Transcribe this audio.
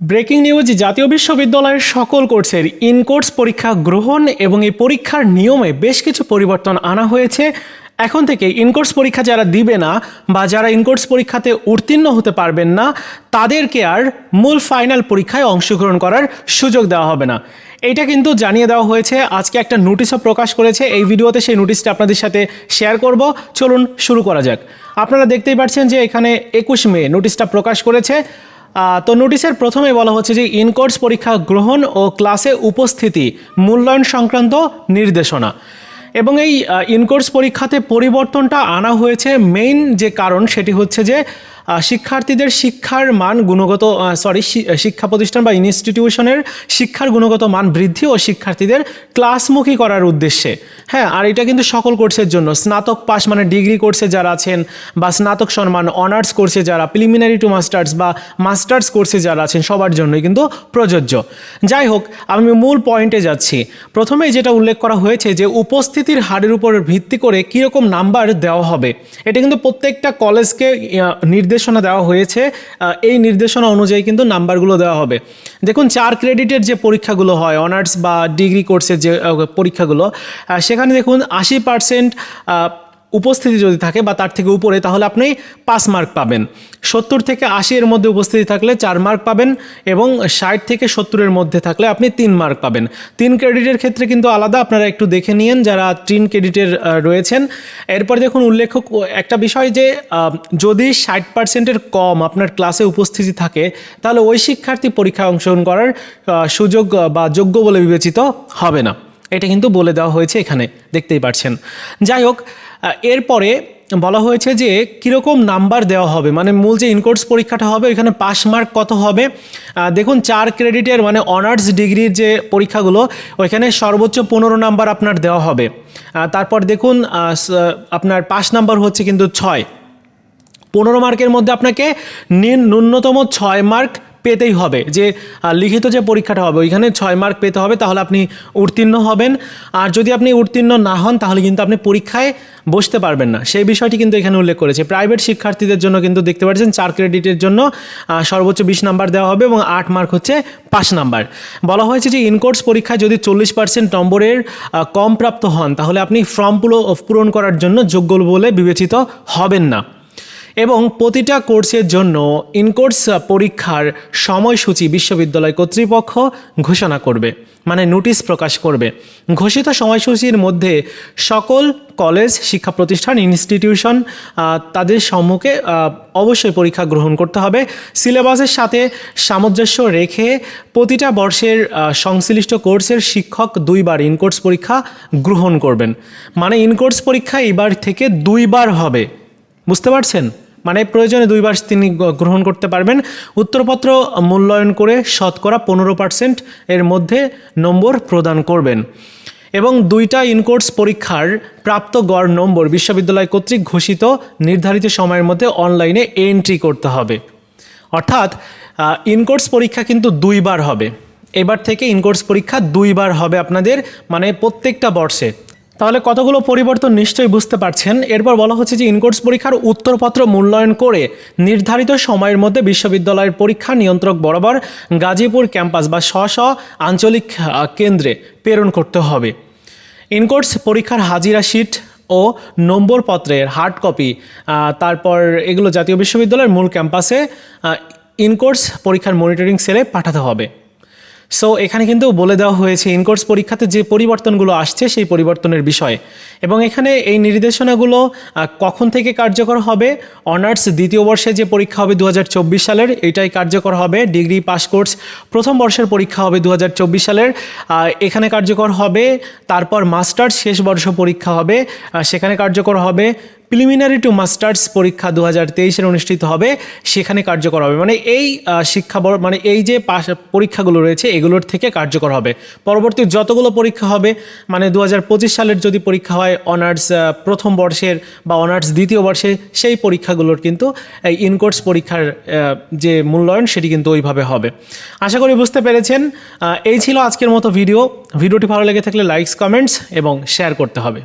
Breaking news, জাতীয় বিশ্ববিদ্যালয়ের সকল কোর্সের ইন কোর্স পরীক্ষা গ্রহণ এবং এই পরীক্ষার নিয়মে বেশ কিছু পরিবর্তন আনা হয়েছে। এখন থেকে ইনকোর্স পরীক্ষা যারা দিবে না বা যারা ইনকোর্স পরীক্ষাতে উত্তীর্ণ হতে পারবেন না, তাদেরকে আর মূল ফাইনাল পরীক্ষায় অংশগ্রহণ করার সুযোগ দেওয়া হবে না। এইটা কিন্তু জানিয়ে দেওয়া হয়েছে। আজকে একটা নোটিশও প্রকাশ করেছে। এই ভিডিওতে সেই নোটিশটা আপনাদের সাথে শেয়ার করব। চলুন শুরু করা যাক। আপনারা দেখতেই পাচ্ছেন যে এখানে একুশ মে নোটিশটা প্রকাশ করেছে। তো নোটিশের প্রথমে বলা হচ্ছে যে ইনকোর্স পরীক্ষা গ্রহণ ও ক্লাসে উপস্থিতি, মূল্যায়ন সংক্রান্ত নির্দেশনা। এবং এই ইনকোর্স পরীক্ষাতে পরিবর্তনটা আনা হয়েছে মেইন যে কারণ সেটি হচ্ছে যে শিক্ষার্থীদের শিক্ষার মান গুণগত সরি শিক্ষা প্রতিষ্ঠান বা ইনস্টিটিউশনের শিক্ষার গুণগত মান বৃদ্ধি ও শিক্ষার্থীদের ক্লাসমুখী করার উদ্দেশ্যে। হ্যাঁ আর এটা কিন্তু সকল কোর্সের জন্য। স্নাতক পাস মানে ডিগ্রি কোর্সে যারা আছেন বা স্নাতক সম্মান অনার্স কোর্সে যারা প্রিলিমিনারি টু মাস্টার্স বা মাস্টার্স কোর্সে যারা আছেন সবার জন্যই কিন্তু প্রযোজ্য। যাই হোক আমি মূল পয়েন্টে যাচ্ছি। প্রথমেই যেটা উল্লেখ করা হয়েছে যে উপস্থিতির হারের উপর ভিত্তি করে কীরকম নাম্বার দেওয়া হবে। এটা কিন্তু প্রত্যেকটা কলেজকে আহ, নির্দেশনা দেওয়া হয়েছে এই নির্দেশনা অনুযায়ী কিন্তু নাম্বারগুলো দেওয়া হবে। দেখুন, চার ক্রেডিটের যে পরীক্ষাগুলো হয়, অনার্স বা ডিগ্রি কোর্সের যে পরীক্ষাগুলো সেখানে দেখুন আশি পার্সেন্ট উপস্থিতি যদি থাকে বা তার থেকে উপরে, তাহলে আপনি পাঁচ মার্ক পাবেন। সত্তর থেকে আশি এর মধ্যে উপস্থিতি থাকলে চার মার্ক পাবেন এবং ষাট থেকে সত্তরের মধ্যে থাকলে আপনি তিন মার্ক পাবেন। তিন ক্রেডিটের ক্ষেত্রে কিন্তু আলাদা, আপনারা একটু দেখে নিন যারা তিন ক্রেডিটের রয়েছেন। এরপর দেখুন উল্লেখ্য একটা বিষয় যে যদি ষাট পার্সেন্টের কম আপনার ক্লাসে উপস্থিতি থাকে, তাহলে ওই শিক্ষার্থী পরীক্ষায় অংশগ্রহণ করার সুযোগ বা যোগ্য বলে বিবেচিত হবে না। এটা কিন্তু বলে দেওয়া হয়েছে এখানে, দেখতেই পাচ্ছেন যাই হোক এরপরে বলা হয়েছে যে কীরকম নাম্বার দেওয়া হবে? মানে মূল যে ইনকোর্স পরীক্ষাটা হবে, ওইখানে পাস মার্ক কত হবে? দেখুন, চার ক্রেডিটের মানে অনার্স ডিগ্রির যে পরীক্ষাগুলো, ওইখানে সর্বোচ্চ পনেরো নাম্বার আপনার দেওয়া হবে। তারপর দেখুন আপনার পাস নাম্বার হচ্ছে কিন্তু ছয়। পনেরো মার্কের মধ্যে আপনাকে ন্যূনতম ছয় মার্ক পেতেই হবে। যে লিখিত যে পরীক্ষাটা হবে, ওইখানে ছয় মার্ক পেতে হবে, তাহলে আপনি উত্তীর্ণ হবেন। আর যদি আপনি উত্তীর্ণ না হন, তাহলে কিন্তু আপনি পরীক্ষায় বসতে পারবেন না। সেই বিষয়টি কিন্তু এখানে উল্লেখ করেছে। প্রাইভেট শিক্ষার্থীদের জন্য কিন্তু দেখতে পাচ্ছেন, চার ক্রেডিটের জন্য সর্বোচ্চ বিশ নাম্বার দেওয়া হবে এবং আট মার্ক হচ্ছে পাঁচ নাম্বার বলা হয়েছে যে ইনকোর্স পরীক্ষায় যদি চল্লিশ পার্সেন্ট নম্বরের কম প্রাপ্ত হন, তাহলে আপনি ফর্ম পূরণ করার জন্য যোগ্য বলে বিবেচিত হবেন না। এবং প্রতিটা কোর্সের জন্য ইনকোর্স পরীক্ষার সময়সূচি বিশ্ববিদ্যালয় কর্তৃপক্ষ ঘোষণা করবে মানে নোটিশ প্রকাশ করবে। ঘোষিত সময়সূচির মধ্যে সকল কলেজ শিক্ষা প্রতিষ্ঠান ইনস্টিটিউশন তাদের সম্মুখে অবশ্যই পরীক্ষা গ্রহণ করতে হবে। সিলেবাসের সাথে সামঞ্জস্য রেখে প্রতিটা বর্ষের সংশ্লিষ্ট কোর্সের শিক্ষক দুইবার ইনকোর্স পরীক্ষা গ্রহণ করবেন। মানে ইনকোর্স পরীক্ষা এবার থেকে দুইবার হবে। বুঝতে পারছেন? মানে প্রয়োজনে দুইবার তিনি গ্রহণ করতে পারবেন। উত্তরপত্র মূল্যায়ন করে শতকরা পনেরো পার্সেন্ট এর মধ্যে নম্বর প্রদান করবেন। এবং দুইটা ইনকোর্স পরীক্ষার প্রাপ্ত গড় নম্বর বিশ্ববিদ্যালয় কর্তৃক ঘোষিত নির্ধারিত সময়ের মধ্যে অনলাইনে এন্ট্রি করতে হবে। অর্থাৎ ইনকোর্স পরীক্ষা কিন্তু দুইবার হবে। এবার থেকে ইনকোর্স পরীক্ষা দুইবার হবে আপনাদের মানে প্রত্যেকটা বর্ষে। তাহলে কতগুলো পরিবর্তন নিশ্চয়ই বুঝতে পারছেন? এরপর বলা হচ্ছে যে ইনকোর্স পরীক্ষার উত্তরপত্র মূল্যায়ন করে নির্ধারিত সময়ের মধ্যে বিশ্ববিদ্যালয়ের পরীক্ষা নিয়ন্ত্রক বরাবর গাজীপুর ক্যাম্পাস বা স্ব স্ব আঞ্চলিক কেন্দ্রে প্রেরণ করতে হবে। ইনকোর্স পরীক্ষার হাজিরা শিট ও নম্বর পত্রের হার্ড কপি তারপর এগুলো জাতীয় বিশ্ববিদ্যালয়ের মূল ক্যাম্পাসে ইনকোর্স পরীক্ষার মনিটরিং সেলে পাঠাতে হবে। সো এখানে কিন্তু বলে দেওয়া হয়েছে ইনকোর্স পরীক্ষাতে যে পরিবর্তনগুলো আসছে, সেই পরিবর্তনের বিষয়ে। এবং এখানে এই নির্দেশনাগুলো কখন থেকে কার্যকর হবে? অনার্স দ্বিতীয় বর্ষে যে পরীক্ষা হবে দু হাজার চব্বিশ সালের, এটাই কার্যকর হবে। ডিগ্রি পাস কোর্স প্রথম বর্ষের পরীক্ষা হবে দু হাজার চব্বিশ সালের। এখানে কার্যকর হবে, তারপর মাস্টার্স শেষ বর্ষ পরীক্ষা হবে। সেখানে কার্যকর হবে প্রিলিমিনারি টু মাস্টার্স পরীক্ষা দু হাজার তেইশের অনুষ্ঠিত হবে, সেখানে কার্যকর হবে। মানে এই শিক্ষা মানে এই যে পরীক্ষাগুলো রয়েছে, এগুলোর থেকে কার্যকর হবে। পরবর্তী যতগুলো পরীক্ষা হবে মানে দু হাজার পঁচিশ সালের যদি পরীক্ষা হয় অনার্স প্রথম বর্ষের বা অনার্স দ্বিতীয় বর্ষে, সেই পরীক্ষাগুলোর কিন্তু, এই ইনকোর্স পরীক্ষার যে মূল্যায়ন, সেটি কিন্তু ওইভাবে হবে। আশা করি বুঝতে পেরেছেন। এই ছিল আজকের মতো ভিডিও। ভিডিওটি ভালো লেগে থাকলে লাইকস কমেন্টস এবং শেয়ার করতে হবে।